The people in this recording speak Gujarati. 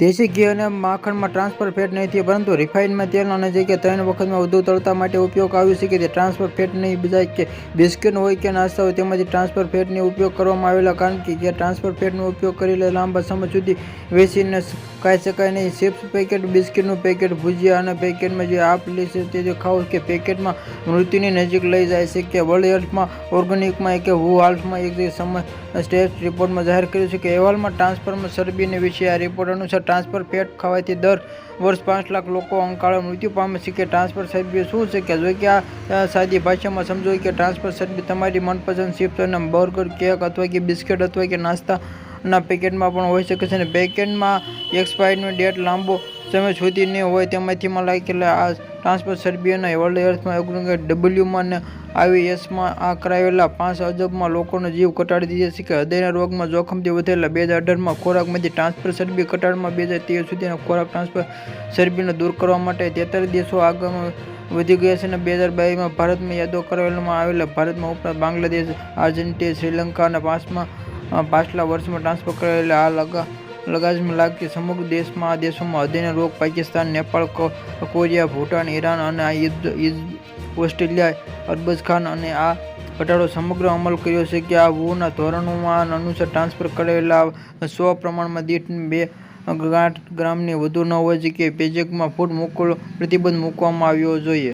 દેશી ઘી અને માખણમાં ટ્રાન્સફર ફેટ નહીં થયો, પરંતુ રિફાઇનમાં તેલ અને જગ્યાએ ત્રણ વખતમાં વધુ તળતા માટે ઉપયોગ આવી શકે તે ટ્રાન્સફર ફેટ નહીં બીજા કે બિસ્કિટ હોય કે નાસ્તા હોય તેમાંથી ટ્રાન્સફર ફેટનો ઉપયોગ કરવામાં આવેલા, કારણ કે જે ટ્રાન્સફર ફેટનો ઉપયોગ કરીને લાંબા સમય સુધી વેચીને ખાઈ શકાય નહીં. ચિપ્સ પેકેટ બિસ્કિટનું પેકેટ ભુજિયા અને પેકેટમાં જે આપ લેશે તે જે ખાઓ કે પેકેટમાં મૃત્યુની નજીક લઈ જાય છે કે વર્લ્ડ હેલ્થમાં ઓર્ગેનિકમાં કે હુ હાલ્ફમાં એક જે સમય સ્ટેટ રિપોર્ટમાં જાહેર કર્યું છે કે અહેવાલમાં ટ્રાન્સફરમાં ચરબીને વિશે આ રિપોર્ટ અનુસાર ટ્રાન્સફર ફેટ ખાવાથી દર વર્ષ પાંચ લાખ લોકો અંકાળે મૃત્યુ પામે છે કે ટ્રાન્સફર ચરબી શું છે કે જો કે આ સાદી ભાષામાં સમજો કે ટ્રાન્સફર ચરબી તમારી મનપસંદ ચિપ્સ અને બર્ગર કેક અથવા કે બિસ્કિટ અથવા કે નાસ્તાના પેકેટમાં પણ હોઈ શકે છે અને પેકેટમાં એક્સપાયરીનો ડેટ લાંબો સમય સુધી નહીં હોય તેમાંથી લાગેલા આ ટ્રાન્સફર સર્બિયાના વર્લ્ડ હેલ્થમાં ઓર્ગેનિક ડબલ્યુમાં અને આઈવીએસમાં આ કરાયેલા પાંચ અજબમાં લોકોનો જીવ ઘટાડી દીધો છે કે હૃદયના રોગમાં જોખમથી વધેલા બે હજાર અઢારમાં ખોરાકમાંથી ટ્રાન્સફર સર્બી કટાડમાં બે હજાર તેર સુધીના ખોરાક ટ્રાન્સફર સર્બીને દૂર કરવા માટે તેતાલીસ દેશો આગળ વધી ગયા છે અને બે હજાર બાવીસમાં ભારતમાં યાદો કરવામાં આવેલા ભારતમાં ઉપરાંત બાંગ્લાદેશ, આર્જેન્ટિના, શ્રીલંકા અને પાંચમા પાછલા વર્ષમાં ટ્રાન્સફર કરેલા આ લગા, લગાજમાં લાગતી સમગ્ર દેશમાં, આ દેશોમાં હૃદયના રોગ પાકિસ્તાન, નેપાળ કોરિયા, ભૂટાન, ઈરાન અને આ યુદ્ધ ઓસ્ટ્રેલિયા અરબજ ખાન અને આ ઘટાડો સમગ્ર અમલ કર્યો છે કે આ વુના ધોરણોમાં અનુસાર ટ્રાન્સફર કરેલા સો પ્રમાણમાં દીઠ બે ગાંઠ ગ્રામની વધુ ન હોય કે પેજેકમાં ફૂડ મોકલો, પ્રતિબંધ મૂકવામાં આવ્યો જોઈએ.